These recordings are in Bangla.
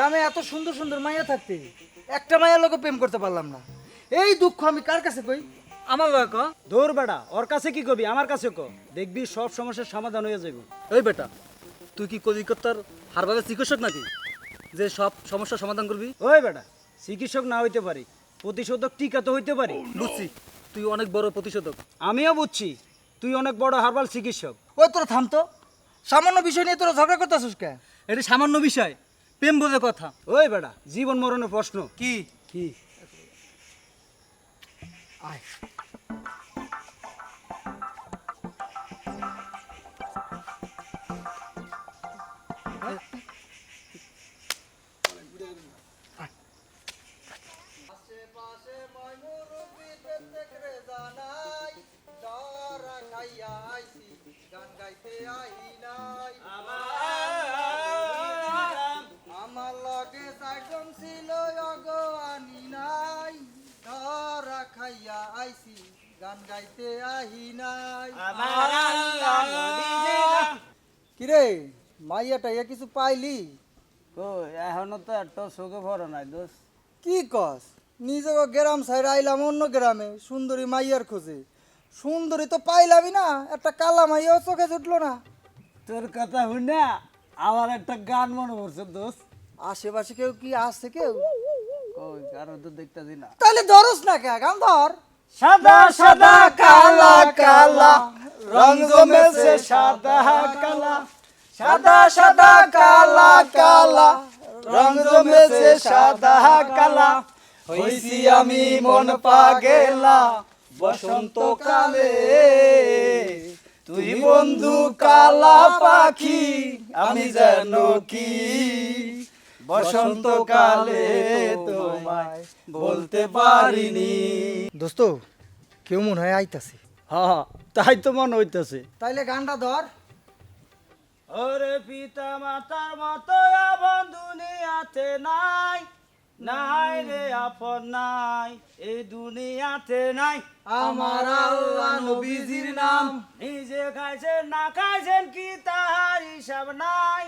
গ্রামে এত সুন্দর সুন্দর মাইয়া থাকতে একটা মায়ের লোকে প্রেম করতে পারলাম না। এই দুঃখ আমি কার কাছে কই? আমার বাবা ক? দৌড় বেটা ওর কাছে কি কবি? আমার কাছে ক। দেখবি সব সমস্যার সমাধান হয়ে যাবে এই বেটা তুই কি কলিকতার হারবাগের চিকিৎসক নাকি? যে সব সমস্যার সমাধান করবি? ওই বেটা চিকিৎসক না হইতে পারি প্রতিষেধক টিকা তো হইতে পারি। বুঝছি তুই অনেক বড় প্রতিষেধক। আমিও বুঝছি তুই অনেক বড় হারবাল চিকিৎসক। ওই তোরা থামতো সামান্য বিষয় নিয়ে তোরা ঝগড়া করতেছিস কে? এটি সামান্য বিষয় প্রেম বোঝে কথা। ওই বেটা জীবন মরণের প্রশ্ন। কি? কি? আয়। গান গাইতে আহি নাই। কিরে মাইয়া টাইয়া কিছু পাইলি? কই এখনও তো একটা চোখে ভরে নাই দোষ কি কস? নিজে গ্রাম সাইড আইলাম অন্য গ্রামে সুন্দরী মাইয়ার খোঁজে। সুন্দরী তো পাইলামই না একটা কালা মাইয়াও চোখে জুটলো না। তোর কথা শুনে আমার একটা গান মনে পড়ছে দোষ আশেপাশে কেউ কি আসছে কেউ? কই কারও তো দেখতেছি না। তাহলে ধরস না কে গান ধর। সাদা সাদা, কালা কালা রং জমেছে সাদা, কালা। সাদা সাদা, কালা কালা রং জমেছে সাদা, কালা। হইছি আমি মন পাগেলা বসন্ত কালে তুই বন্ধু কালা পাখি, আমি যেন কি? বসন্ত কালে তোমায় বলতে পারিনি। দোস্ত কেউ মনে হয় আইতাছে। হ্যাঁ তাই তো মনে হইতেছে। তাইলে গানটা ধর। ওরে পিতা মাতার মতো আপন দুনিয়াতে নাই নাই রে আপন নাই এই দুনিয়াতে নাই। আমার আল্লাহ নবীজির নাম। নিজে খাইছেন না খাইছেন কি তাহার হিসাব নাই।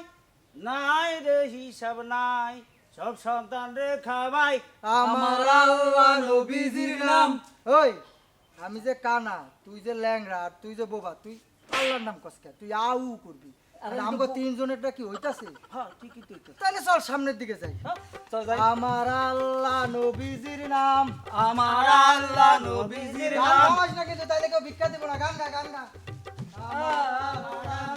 নাই রে হিসাব নাই সব সন্তান রে খাওয়াই। আমার আল্লাহ নবীজির নাম। ওই আমি যে কানা তুই যে ল্যাংরা আর তুই যে বোবা তুই আল্লাহর নাম কসকে তুই আউ করবি। আমগো তিনজনেরটা কি হইতাছে? হ্যাঁ ঠিকই তো তাহলে চল সামনের দিকে যাই। হ্যাঁ, চল যাই। আমার আল্লাহ নবীজির নাম। আমার আল্লাহ নবীজির নাম। গাওয়াস না কিন্তু তাইলে কেউ ভিক্ষা দিব না। গান গা গান গা। আরে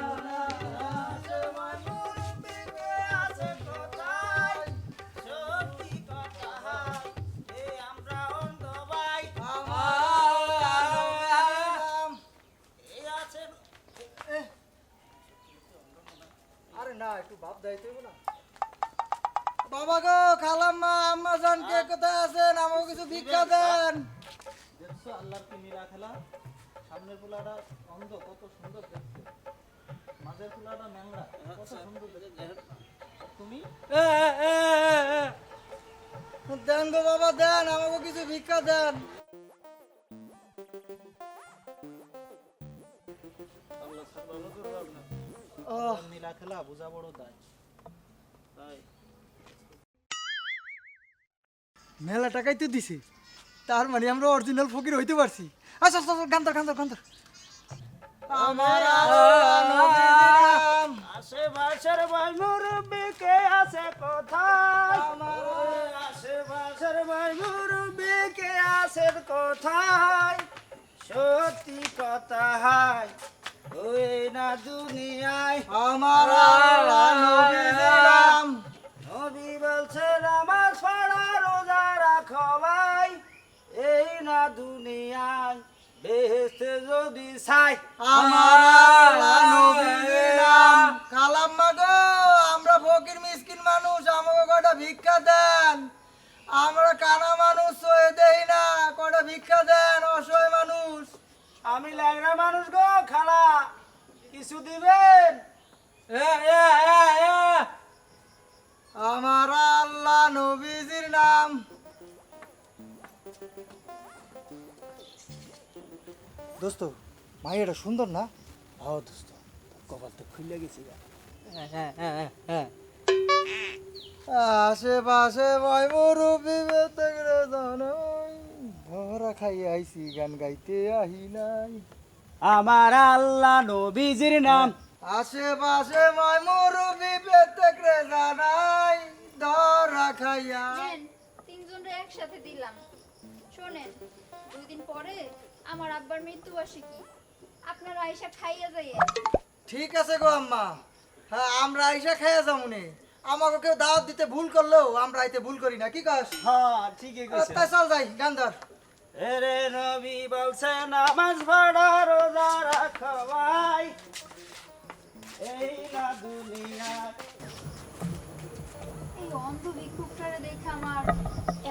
না একটু ভাব দাইতে না। বাবা গো খালাম্মা আম্মা জান কে কোথায় আছেন? আমাকে কিছু ভিক্ষা দেন। দেখছ আল্লাহর কি নীলা খেলা? সামনের পোলাটা অন্ধ কত সুন্দর দেখতে। মাঝের পোলাটা ন্যাংরা কত সুন্দর দেখতে। তুমি? দেন গো বাবা দেন আমাকে কিছু ভিক্ষা দেন। আল্লাহ সাল্লাল্লাহু আলাইহি ওহ, নীলা খেলা বোঝা বড় দায় তাই মেলা টাকাই তো দিছি। তার মানে আমরা অরিজিনাল ফকির হইতে পারছি। আচ্ছা আচ্ছা গান ধর গান ধর গান ধর আমার আশেপাশের ভাই মুরব্বী কে আছে কোথায়? আশেপাশের ভাই মুরব্বী কে আছে কোথায়? সত্যি কথা হাই ওই না দুনিয়ায় আমার আল্লাহ নবীজির নাম নবী বলছেন আমার ছড়া রোজা রাখো ভাই। এই না দুনিয়ায় বেহেস্তে যদি চাই আমার আল্লাহ নবীজির নাম কালাম্মা গো আমরা ফকির মিসকিন মানুষ আমাকে কয়টা ভিক্ষা দেন? আমরা কানা মানুষ দেই না কয়টা ভিক্ষা দেন? আমি ল্যাংড়া মানুষ গো খালা। কিছু দিবেন? আমার আল্লাহ নবীজির নাম। দোস্ত মাই এটা সুন্দর না? হ্যাঁ দোস্ত কপাল তো খুলে গেছে হ্যাঁ হ্যাঁ হ্যাঁ হ্যাঁ। আশেপাশে মই মুরুবি বেতে গেলে জানাই ধরা খাই আইছি গান গাইতে আহি নাই। আমার আল্লাহ নবীজির নাম। আশেপাশে মই মুরুবি বেতে গেলে জানাই ধরা খাইয়া। নেন তিনজনরে একসাথে দিলাম। শোনেন দুই দিন পরে আমার আব্বার মৃত্যুবার্ষিকী। আপনারা আইসা খাইয়া যাইয়ে ঠিক আছে গো আম্মা। হ্যাঁ আমরা আইসা খাইয়া যামুনে। আমাকে কেউ দাওয়াত দিতে ভুল করলেও আমরা আইতে ভুল করি না কি কাস? হ্যাঁ ঠিকই কইছে তাই চল যাই গান ধর এরে নবী বলছে নামাজ পড়া রোজা রাখবাই এই না দুনিয়া। এই অন্ধ ভিক্ষুকটারে দেখে আমার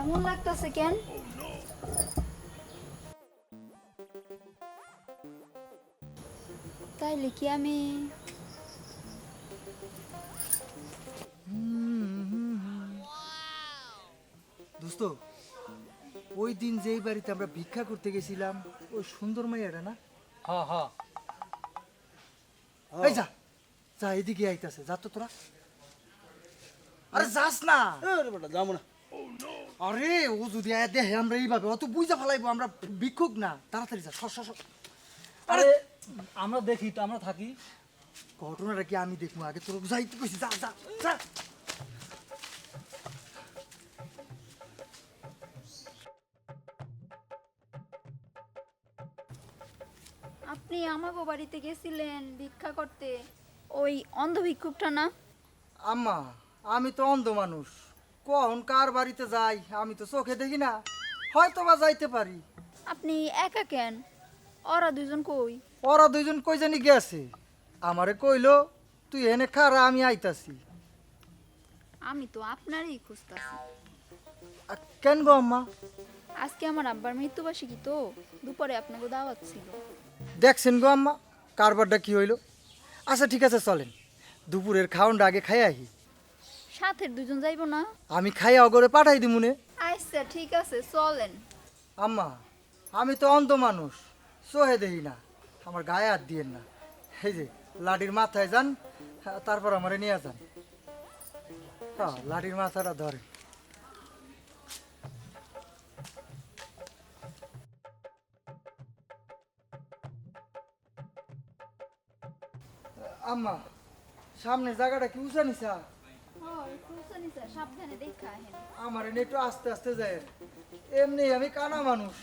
এমন লাগতাছে কেন? তাইলে কি আমি। দোস্ত ওই দিন যেই বাড়িতে আমরা ভিক্ষা করতে গেছিলাম ওই সুন্দর মাইয়াটা না? হ্যাঁ হ্যাঁ। এই যা যা এদিকে আইতাছে যা তো তোরা। আরে যাস না। আরে যাব না। আরে ও যদি আয়া দেখে আমরা এইভাবে অত বুঝা ফেলাইবো আমরা ভিক্ষুক না। তাড়াতাড়ি যা সর। আরে আমরা দেখি তো আমরা থাকি। ঘটনাটা কি আমি দেখব? আগে তোর যাইতে কইছি যা যা যা। আপনি আমাগো বাড়িতে গেছিলেন ভিক্ষা করতে। ওই অন্ধ ভিক্ষুকটা না? আম্মা আমি তো অন্ধ মানুষ। কখন কার বাড়িতে যাই আমি তো চোখে দেখি না। হয়তো বা যাইতে পারি। আপনি একা কেন? ওরা দুজন কই? ওরা দুইজন কই জানি গেছে। আমারে কইলো তুই এনে খারা আমি আইতাছি। আমি তো আপনারই খুঁজতাছি। আ, কেন গো আম্মা? আজকে আমার আব্বার মৃত্যুবার্ষিকী তো। দুপুরে আপনাকে দাওয়াত ছিল। দেখছেন গো আম্মা কারবারটা কি হইল? আচ্ছা ঠিক আছে চলেন। দুপুরের খাওয়ানটা আগে খাই আহি। সাথের দুজন যাইবো না? আমি খাইয়া অগরে পাঠাই দিমুনে আচ্ছা ঠিক আছে চলেন। আম্মা আমি তো অন্ধ মানুষ সোহে দেই না। আমার গায়ে হাত দিয়েন না। এই যে লাডির মাথায় যান তারপর আমারে নিয়ে যান। হ্যাঁ লাডির মাথাটা ধরে আম্মা সামনে জায়গাটা কি উঁচা নিছা সাবধানে দেখা হেন আমার এনে একটু আস্তে আস্তে যায়। এমনি আমি কানা মানুষ।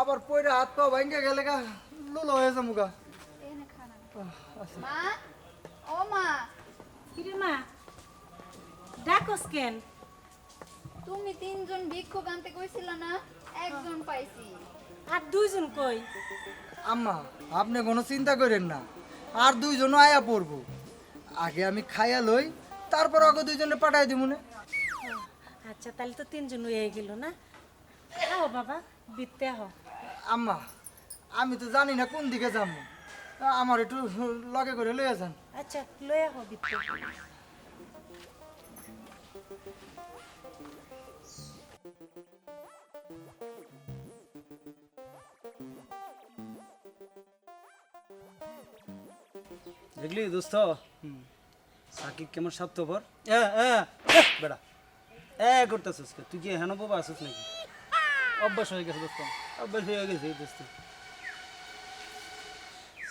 আবার পয়রা হাত পা ভাঙ্গে গেলে গা লুলো হয়ে যাব গা। এনে খানা। মা ও মা। কিরে মা ডাকস কেন? তুমি তিনজন ভিক্ষুক আনতে কইছিল না একজন পাইছি। আর দুইজন কই? আম্মা আপনি কোনো চিন্তা করেন না। আর দুইজন আয়া পড়ব। আগে আমি খাইয়া লই তারপর আগে দুইজনে পাঠাই দিব না আচ্ছা তাহলে তো তিনজন হয়ে গেল না? আও বাবা বিতে আহ। আম্মা আমি তো জানি না কোন দিকে যাব। আমার একটু লগে করে লইয়া যান। আচ্ছা লয়ে আহ বিতে দেখলি দোস্ত? সাকিব কেমন স্বার্থপর? বেড়া। এ করতেছিস তুই কি হেন বাবা আসিস নাকি? অভ্যাস হয়ে গেছে দোস্ত। অভ্যাস হয়ে গেছে দোস্ত।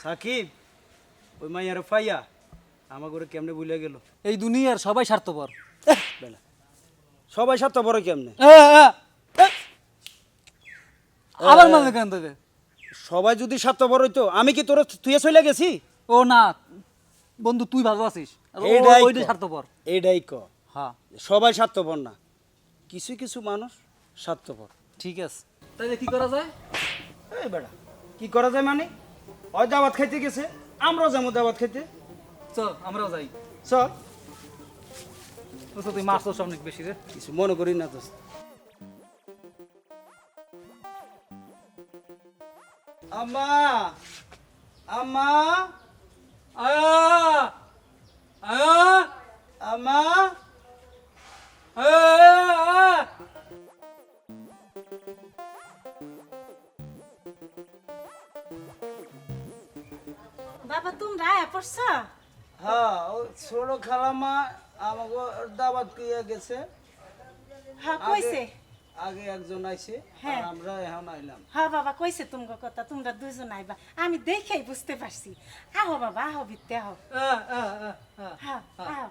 সাকিব ওই মাইয়ার ফাইয়া আমার করে কেমনে ভুলে গেল? এই দুনিয়ার সবাই স্বার্থপর। বেলা। সবাই স্বার্থপর কেমনে? আবার মাঝে কেন তোকে? সবাই যদি স্বার্থপর হইতো আমি কি তোর তুই চলে গেছি? ও না বন্ধু তুই ভালো আছিস। আর ও- এইটাই ওইটাই তো। স্বার্থপর। এইটাই ক। হ্যাঁ। সবাই স্বার্থপর না। কিছু কিছু মানুষ স্বার্থপর। ঠিক আছে। তাইলে কি করা যায়? এই বেড়া কি করা যায় মানে? ওই দাওয়াত খাইতে গেছে আমরাও যাব দাওয়াত খাইতে। চল আমরাও যাই। চল। তুই মাছ তো অনেক বেশি রে। কিছু মনে করি না দোস্ত। আম্মা! আম্মা! আয়া বাবা তোমরা আয়া পড়ছ? হ্যাঁ ওই ছোট খালামা আমাকে দাবাত দিয়ে গেছে। হ্যাঁ কইছে। আগে একজন আইছে হ্যাঁ। আর আমরা এখন আইলাম। হ্যাঁ বাবা কইছে তোমার কথা তোমরা দুজন আইবা। আমি দেখেই বুঝতে পারছি। আহো বাবা আহো বিতে আহো। হ্যাঁ আহো।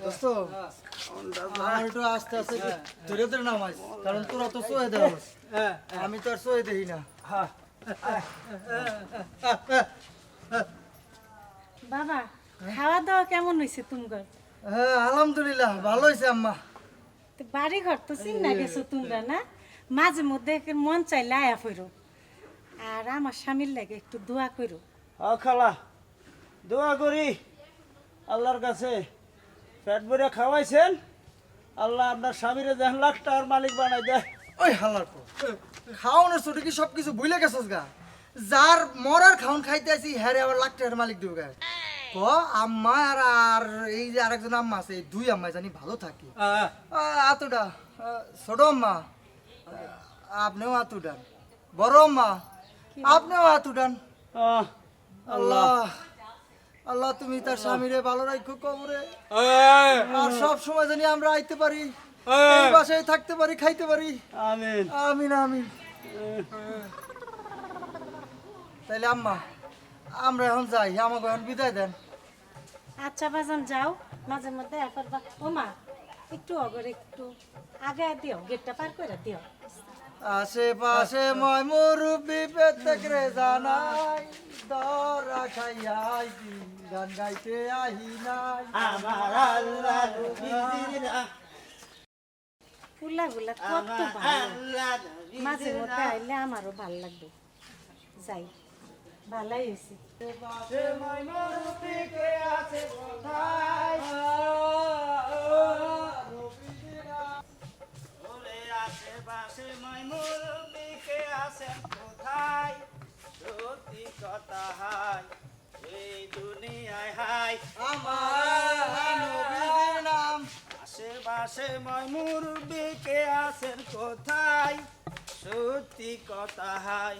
দোস্ত আস্তে আস্তে ধরে ধরে কারণ তোরা তো সোয়ে দেওয়া আমি তো আর সোয়ে দেই না। বাবা খাওয়া দাওয়া কেমন হয়েছে তোমার হ্যাঁ আলহামদুলিল্লাহ ভালো হয়েছে আম্মা। তো বাড়ি ঘর তো চিন্তা গেছো তোমরা না? মাঝে মধ্যে মন চাইলে আয়া ফেরো। আর আমার স্বামীর লাগে একটু দোয়া করো খালা দোয়া করি আল্লাহর কাছে। পেট ভরে খাওয়াইছেন? আল্লাহ আপনার স্বামীরে দেন লাখ টাকার মালিক বানাই দেয়। ওই হালার পর খাওয়ানোর ছোট কি সব কিছু বুঝলে গেছস গা? যার মরার খাওন খাইতে আছি হ্যারে আবার লাখ টাকার মালিক দেবো গা। ক আম্মা আর আর এই যে আরেকজন আম্মা আছে এই দুই আম্মা জানি ভালো থাকি। আতুডা ছোট আম্মা আপনিও আতুডান বড় আম্মা আপনিও আতুডান আল্লাহ। আল্লাহ তুমি তার স্বামীরে ভালো রাখো কবরে। আর সব সময় জানি আমরা আইতে পারি এই বাসায় থাকতে পারি খাইতে পারি। আমিন। আমিন আমিন। তাইলে আম্মা আমরা এখন যাই আমাকে এখন বিদায় দেন। আচ্ছা বাজান যাও। মাঝে মধ্যে বা ও মা একটু অগরে একটু আগে দিও গেটটা পার করে দিও। আশেপাশে ময় মুরব্বি পেতেক রে জানাই দরা খাইয়াই দি গান গাইতে আহি নাই। আমার আল্লাহ ফুলা গুলা কত ভালো। মাঝে মধ্যে আইলে আমারও ভালো লাগবে। যাই ভালাই হয়েছে। ওরে আশেপাশে মাইমুরবিকে আছেন কোথায়? সত্যি কথা হাই এই দুনিয়ায় হাই। আমার নবীর নাম। আশেপাশে মাইমুরবিকে আছেন কোথায়? সত্যি কথা হাই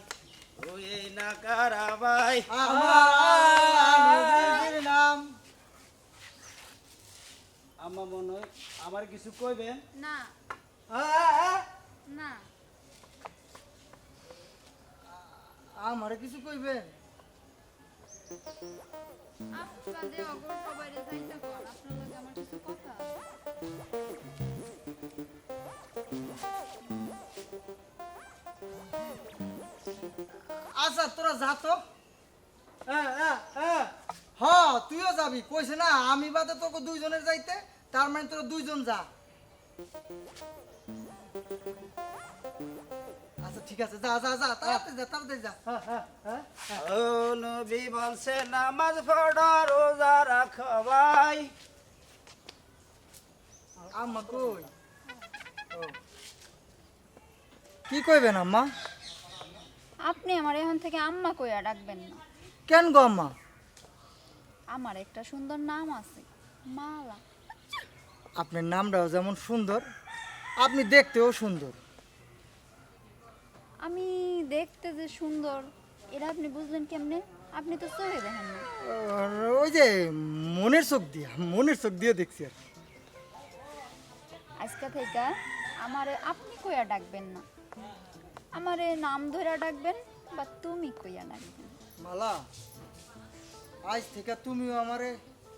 ওই না কারাবাই আমার নাম। আমার মনে হয় আমার কিছু কইবেন? না। না। আমার কিছু কইবেন আপনারা যে অগর বাইরে যাইতে কর আপনার লগে আমার কিছু কথা আচ্ছা তোরা যা তো। হ তুইও যাবি কইছে না আমি বাদে তোকে দুইজনের যাইতে তার মানে তোরা দুইজন যা। ঠিক আছে যা যা যা তাড়াতাড়ি যা তাড়াতাড়ি যা। ও নবী বলছে নামাজ পড়া রোজা রাখবাই। আম্মা কই? কি কইবেন আম্মা? আপনি আমার এখন থেকে আম্মা কইয়া ডাকবেন না। কেন গো আম্মা? আমার একটা সুন্দর নাম আছে মালা। আপনার নামটাও যেমন সুন্দর আপনি দেখতেও সুন্দর। আমি দেখতে যে সুন্দর এটা আপনি বুঝলেন কেমনে? আপনি তো চোখে দেখেন না। আর ওই যে মনের চোখ দিয়ে মনের চোখ দিয়ে দেখছি আর কি। আজকে থেকে আমারে আপনি কইয়া ডাকবেন না। আমারে নাম ধরে ডাকবেন বা তুমি কইয়া ডাকবেন। মালা আজ থেকে তুমিও আমারে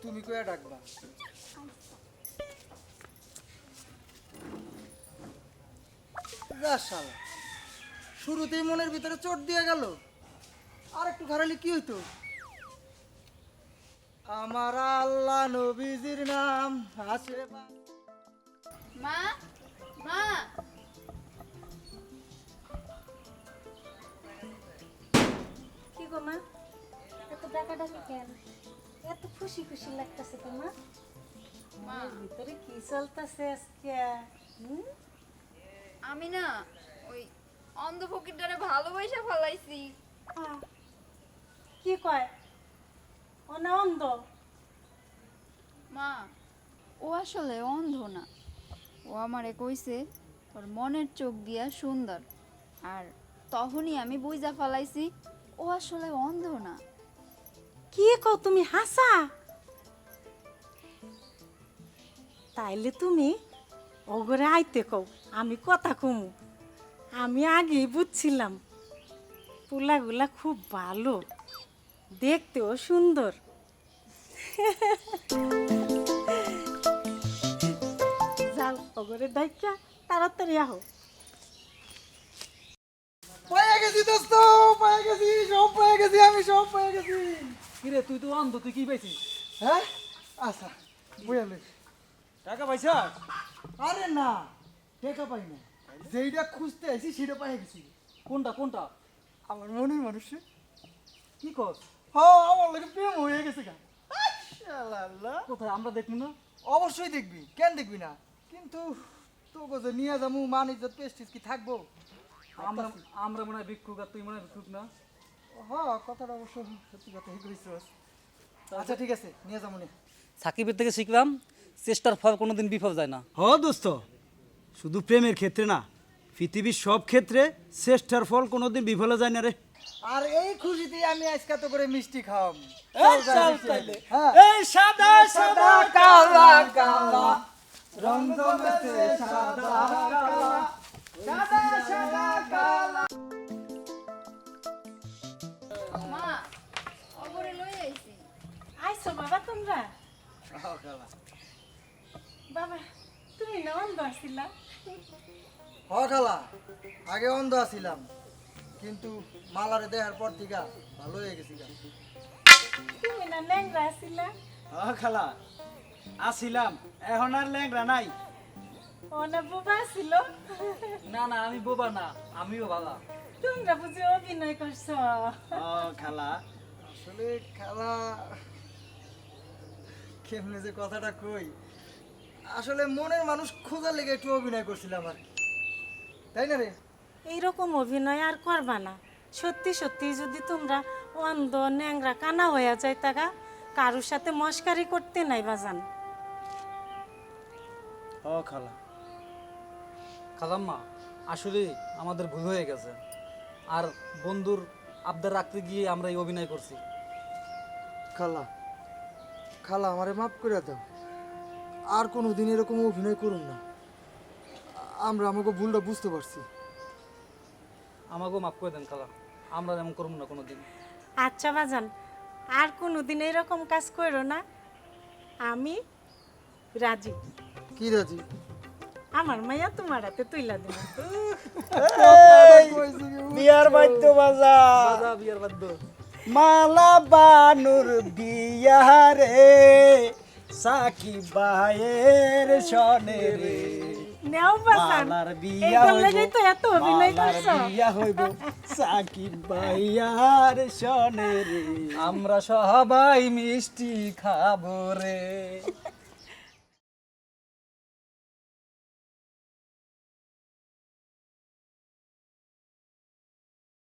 তুমি কইয়া ডাকবা। যা শালা। শুরুতেই মনের ভিতরে চোট দিয়ে গেল। আর একটু খারালি কি হইতো? আমার আল্লাহ নবীজির নাম আছে মা মা। কি গো মা? এত ডাকা ডাকি কেন? এত খুশি খুশি লাগতেছে তোমার মনের ভিতরে কি চলতেছে আজকে? হুম? আমি না ওই অন্ধ ফকিরটারে ভালোবাসা ফলাইছি। কি কয়? ও না অন্ধ? মা ও আসলে অন্ধ না। ও আমারে কইছে ওর মনের চোখ দিয়া সুন্দর। আর তখনই আমি বুঝা ফেলাইছি ও আসলে অন্ধ না। কি কও তুমি হাসা? তাইলে তুমি ওগরে আইতে কও আমি কথা কমু। আমি আগেই বুঝছিলাম। পোলাগুলা খুব ভালো। দেখতেও সুন্দর। যাও ওগরে ডাইকা তাড়াতাড়ি আহো। পেয়ে গেছি দোস্ত পেয়ে গেছি সব পেয়ে গেছি আমি সব পেয়ে গেছি। কিরে তুই তো অন্ধ তুই কি পাইছিস? হ্যাঁ? আচ্ছা বুঝালে টাকা পয়সা আরে না টেকা পাই না যেইটা খুঁজতে আইছি সেটা পাই গেছি। কোনটা কোনটা? আমার মনের মানুষ। কি কর হ্যাঁ আমার লাগে প্রেম হয়ে গেছে গা। কোথায়? আমরা দেখব না? অবশ্যই দেখবি। কেন দেখবি না? কিন্তু তোকে যে নিয়ে যাব মান ইজ্জত পেস্টিস কি থাকব? আমরা আমরা মনে হয় ভিক্ষুক আর তুই মনে হয় ভিক্ষুক না? হ্যাঁ কথাটা অবশ্য সত্যি কথা হি আচ্ছা ঠিক আছে নিয়ে যাব নে। সাকিবের থেকে শিখলাম চেষ্টার ফল কোনোদিন বিফল যায় না। হ দোস্ত। শুধু প্রেমের ক্ষেত্রে না পৃথিবীর সব ক্ষেত্রে শ্রেষ্ঠার ফল কোনোদিন বিফলে যায় না রে। আর এই খুশিতে আমি আজকে তো করে মিষ্টি খাওয়াম। চল তাইলে। হ্যাঁ। এই সাদা সাদা কালা কালা। রং সাদা কালা। সাদা সাদা কালা। মা অগরে লই আইছি। আইসো বাবা তোমরা? বাবা তুমি না অন্ধ আসিলা হ খালা আগে অন্ধ আছিলাম কিন্তু মালারে দেখার পর থেকে ভালো হয়ে গেছি তুমি না ল্যাংরা আসিলা হ খালা আসিলাম এখন আর ল্যাংরা নাই। ও না বাবা আসিল না না আমি বোবা না আমিও ভালা তোমরা বুঝি অভিনয় করছ? ও খালা। আসলে খালা কেমনে যে কথাটা কই? আসলে মনের মানুষ খোঁজার লেগে একটু অভিনয় করছিলাম আর কি। তাই না রে? এইরকম অভিনয় আর করবা না। সত্যি সত্যি যদি তোমরা অন্ধ ন্যাংরা কানা হয়ে যায় তাকা কারোর সাথে মস্কারি করতে নাই বাজান ও খালা। খালাম্মা আসলে আমাদের ভুল হয়ে গেছে। আর বন্ধুর আবদার রাখতে গিয়ে আমরা এই অভিনয় করছি। খালা খালা আমারে মাফ করে দাও। আর কোনো দিন এরকম অভিনয় করুন না। আমরা আমাকে ভুলটা বুঝতে পারছি। আমাকেও মাফ করে দেন খালা। আমরা এমন করব না কোনো দিন আচ্ছা বাজান আর কোনো দিন এরকম কাজ করো না। আমি রাজি। কি রাজি? আমার মাইয়া তোমার হাতে তুইলা দেব। বিয়ার বাদ্য বাজা। বাজা বিয়ার বাদ্য। মালা বানুর বিয়ারে। সাকি ভাইয়ের সনে রে। নেও বিয়া এইটার লাগেই তো এত অভিনয় করছ। বিয়া হইব সাকি বায়ার সনে রে। আমরা সবাই মিষ্টি খাব রে।